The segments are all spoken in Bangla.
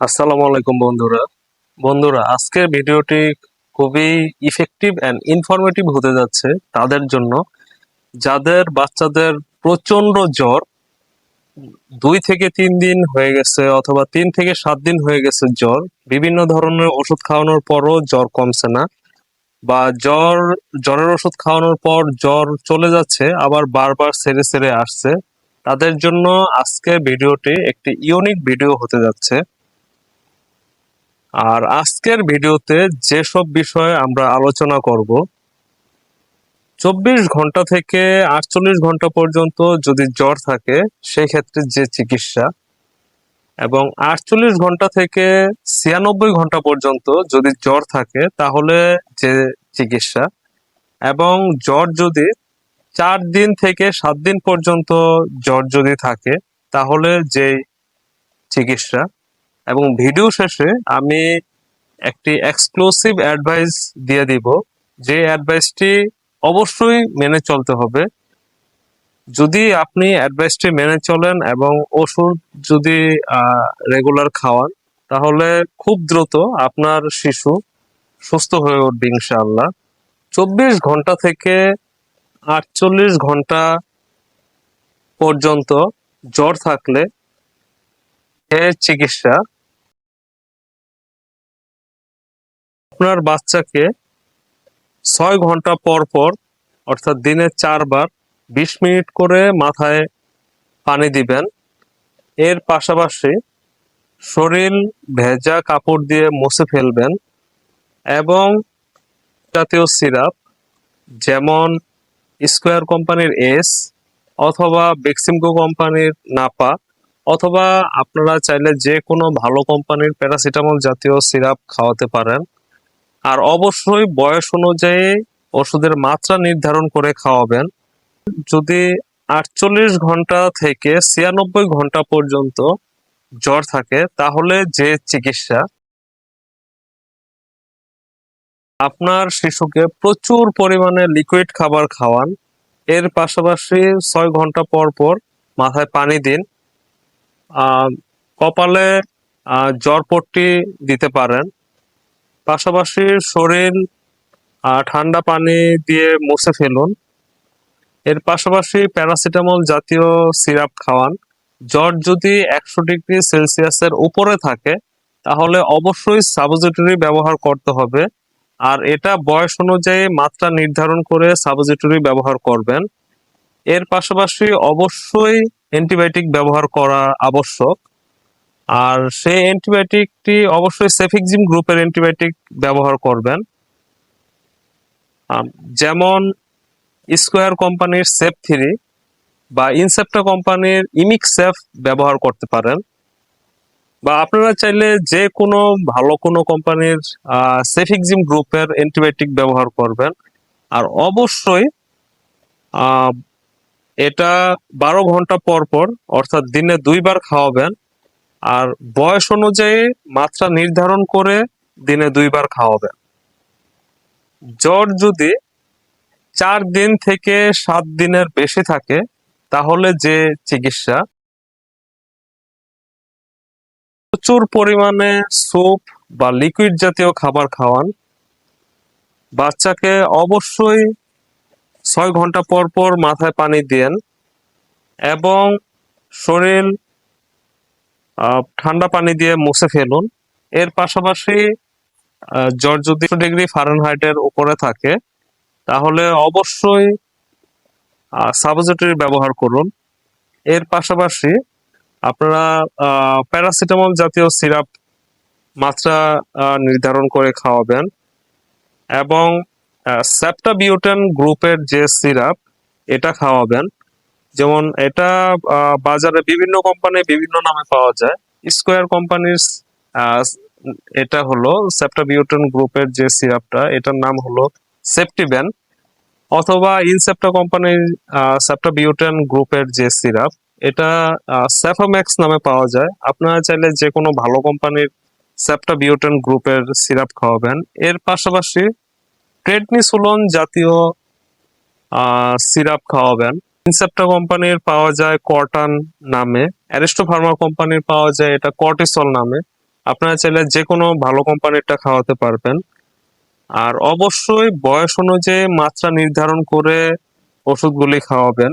আসসালামু আলাইকুম বন্ধুরা। বন্ধুরা, আজকের ভিডিওটি খুবই ইফেক্টিভ অ্যান্ড ইনফরমেটিভ হতে যাচ্ছে তাদের জন্য। যাদের বাচ্চাদের প্রচণ্ড জ্বর, দুই থেকে তিন দিন হয়ে গেছে অথবা তিন থেকে সাত দিন হয়ে গেছে জ্বর, বিভিন্ন ধরনের ওষুধ খাওয়ানোর পরও জ্বর কমছে না বা জ্বর, জ্বরের ওষুধ খাওয়ানোর পর জ্বর চলে যাচ্ছে, আবার বারবার সেরে সেরে আসছে। তাদের জন্য আজকের ভিডিওটি একটি ইউনিক ভিডিও হতে যাচ্ছে। আর আজকের ভিডিওতে যেসব বিষয়ে আমরা আলোচনা করব, চব্বিশ ঘণ্টা থেকে আটচল্লিশ ঘণ্টা পর্যন্ত যদি জ্বর থাকে সেই ক্ষেত্রে যে চিকিৎসা এবং আটচল্লিশ ঘণ্টা থেকে ছিয়ানব্বই ঘণ্টা পর্যন্ত যদি জ্বর থাকে, তাহলে যে চিকিৎসা এবং জ্বর যদি চার দিন থেকে সাত দিন পর্যন্ত জ্বর যদি থাকে, তাহলে যে চিকিৎসা এবং ভিডিও শেষে আমি একটি এক্সক্লুসিভ অ্যাডভাইস দিয়ে দিব। যে অ্যাডভাইসটি অবশ্যই মেনে চলতে হবে। যদি আপনি অ্যাডভাইসটি মেনে চলেন এবং ওষুধ যদি রেগুলার খাওয়ান, তাহলে খুব দ্রুত আপনার শিশু সুস্থ হয়ে উঠবে ইনশাআল্লাহ। চব্বিশ ঘণ্টা থেকে আটচল্লিশ ঘণ্টা পর্যন্ত জ্বর থাকলে চিকিৎসা আপনার বাচ্চাকে ছয় ঘণ্টা পর পর, অর্থাৎ দিনে চারবার, বিশ মিনিট করে মাথায় পানি দিবেন। এর পাশাপাশি শরীর ভেজা কাপড় দিয়ে মুছে ফেলবেন এবং জাতীয় সিরাপ, যেমন স্কোয়ার কোম্পানির এস অথবা বেক্সিমকো কোম্পানির নাপা, অথবা আপনারা চাইলে যে কোনো ভালো কোম্পানির প্যারাসিটামল জাতীয় সিরাপ খাওয়াতে পারেন। আর অবশ্যই বয়স অনুযায়ী ওষুধের মাত্রা নির্ধারণ করে খাওয়াবেন। যদি আটচল্লিশ ঘণ্টা থেকে ছিয়ানব্বই ঘণ্টা পর্যন্ত জ্বর থাকে, তাহলে যে চিকিৎসা। আপনার শিশুকে প্রচুর পরিমাণে লিকুইড খাবার খাওয়ান। এর পাশাপাশি ছয় ঘণ্টা পর পর মাথায় পানি দিন। কপালে জ্বর পট্টি দিতে পারেন। পাশাপাশি শরীর ঠান্ডা পানি দিয়ে মুছে ফেলুন। এর পাশাপাশি প্যারাসিটামল জাতীয় সিরাপ খাওয়ান। জ্বর যদি একশো ডিগ্রি সেলসিয়াসের উপরে থাকে, তাহলে অবশ্যই সাবজিটরি ব্যবহার করতে হবে। আর এটা বয়স অনুযায়ী মাত্রা নির্ধারণ করে সাবজিটরি ব্যবহার করবেন। এর পাশাপাশি অবশ্যই অ্যান্টিবায়োটিক ব্যবহার করা আবশ্যক। আর সেই অ্যান্টিবায়োটিকটি অবশ্যই সেফিকজিম গ্রুপের অ্যান্টিবায়োটিক ব্যবহার করবেন। যেমন স্কোয়ার কোম্পানির সেফ থ্রি বা ইনসেপ্টা কোম্পানির ইমিক সেফ ব্যবহার করতে পারেন। বা আপনারা চাইলে যে কোনো ভালো কোনো কোম্পানির সেফিকজিম গ্রুপের অ্যান্টিবায়োটিক ব্যবহার করবেন। আর অবশ্যই এটা বারো ঘণ্টা পর পর, অর্থাৎ দিনে দুইবার খাওয়াবেন। আর বয়স অনুযায়ী মাত্রা নির্ধারণ করে দিনে দুইবার খাওয়াবেন জ্বর যদি চার দিন থেকে সাত দিনের বেশি থাকে, তাহলে যে চিকিৎসা, প্রচুর পরিমাণে স্যুপ বা লিকুইড জাতীয় খাবার খাওয়ান। বাচ্চাকে অবশ্যই ছয় ঘণ্টা পর পর মাথায় পানি দেন এবং শরীর ঠান্ডা পানি দিয়ে মুছে ফেলুন। এর পাশাপাশি জ্বর যদি ডিগ্রি ফারেনহাইটের উপরে থাকে, তাহলে অবশ্যই সাবজেটরি ব্যবহার করুন। এর পাশাপাশি আপনারা প্যারাসিটামল জাতীয় সিরাপ মাত্রা নির্ধারণ করে খাওয়াবেন এবং সেপ্টাবিউটেন গ্রুপের যে সিরাপ, এটা খাওয়াবেন। যেমন এটা বাজারে বিভিন্ন কোম্পানি বিভিন্ন নামে পাওয়া যায়। স্কোয়ার কোম্পানির এটা হলো সেপ্টাবিউটেন গ্রুপের যে সিরাপটা, এটার নাম হলো সেপ্টিবেন অথবা ইনসেপ্টা কোম্পানির সেপ্টাবিউটেন গ্রুপের যে সিরাপ, এটা সেফাম্যাক্স নামে পাওয়া যায়। আপনারা চাইলে যে কোনো ভালো কোম্পানির সেপ্টাবিউটেন গ্রুপের সিরাপ খাওয়াবেন। এর পাশাপাশি প্রেডনিসোলন জাতীয় সিরাপ খাওয়াবেন। ইনসেপ্টা কোম্পানির পাওয়া যায় কটন নামে অ্যারিস্টো ফার্মা কোম্পানির পাওয়া যায় এটা কর্টিসল নামে। আপনারা চাইলে যে কোনো ভালো কোম্পানিরটা খাওয়াতে পারবেন। আর অবশ্যই বয়স অনুযায়ী মাত্রা নির্ধারণ করে ওষুধগুলি খাওয়াবেন।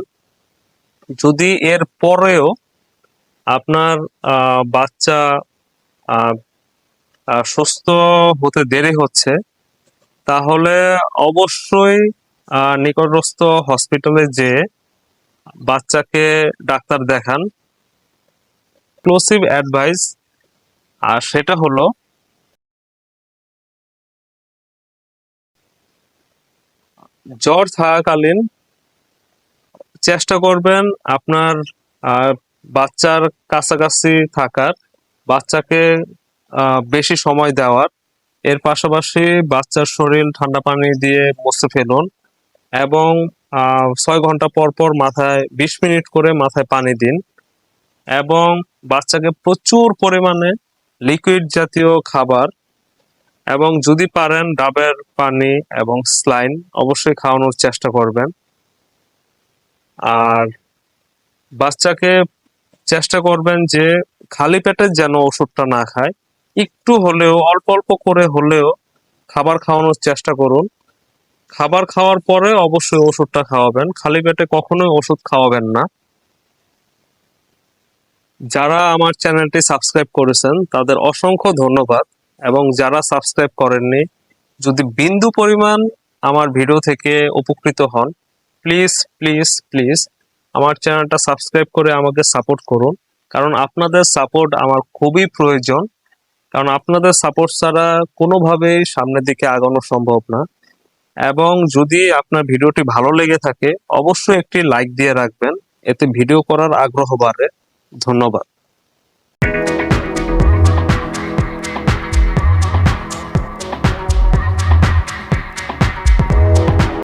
যদি এর পরেও আপনার বাচ্চা সুস্থ হতে দেরি হচ্ছে, তাহলে অবশ্যই নিকটস্থ হসপিটালে যে বাচ্চাকে ডাক্তার দেখান। ক্লোসিভ অ্যাডভাইস আর সেটা হলো, জ্বর থাকাকালীন চেষ্টা করবেন আপনার বাচ্চার কাছাকাছি থাকার, বাচ্চাকে বেশি সময় দেওয়ার। এর পাশাপাশি বাচ্চার শরীর ঠান্ডা পানি দিয়ে মুছে ফেলুন এবং ছয় ঘণ্টা পর পর মাথায়, বিশ মিনিট করে মাথায় পানি দিন এবং বাচ্চাকে প্রচুর পরিমাণে লিকুইড জাতীয় খাবার এবং যদি পারেন ডাবের পানি এবং স্লাইন অবশ্যই খাওয়ানোর চেষ্টা করবেন। আর বাচ্চাকে চেষ্টা করবেন যে খালি পেটে যেন ওষুধটা না খায়। একটু হলেও, অল্প অল্প করে হলেও খাবার খাওয়ানোর চেষ্টা করুন। খাবার খাওয়ার পরে অবশ্যই ওষুধটা খাওয়াবেন। খালি পেটে কখনোই ওষুধ খাওয়াবেন না। যারা আমার চ্যানেলটি সাবস্ক্রাইব করেছেন, তাদের অসংখ্য ধন্যবাদ। এবং যারা সাবস্ক্রাইব করেননি, যদি বিন্দু পরিমাণ আমার ভিডিও থেকে উপকৃত হন, প্লিজ প্লিজ প্লিজ আমার চ্যানেলটা সাবস্ক্রাইব করে আমাকে সাপোর্ট করুন। কারণ আপনাদের সাপোর্ট আমার খুবই প্রয়োজন। কারণ আপনাদের সাপোর্ট ছাড়া কোনোভাবেই সামনের দিকে আগানো সম্ভব না। এবং যদি আপনার ভিডিওটি ভালো লেগে থাকে, অবশ্যই একটি লাইক দিয়ে রাখবেন। এতে ভিডিও করার আগ্রহ বাড়ে। ধন্যবাদ।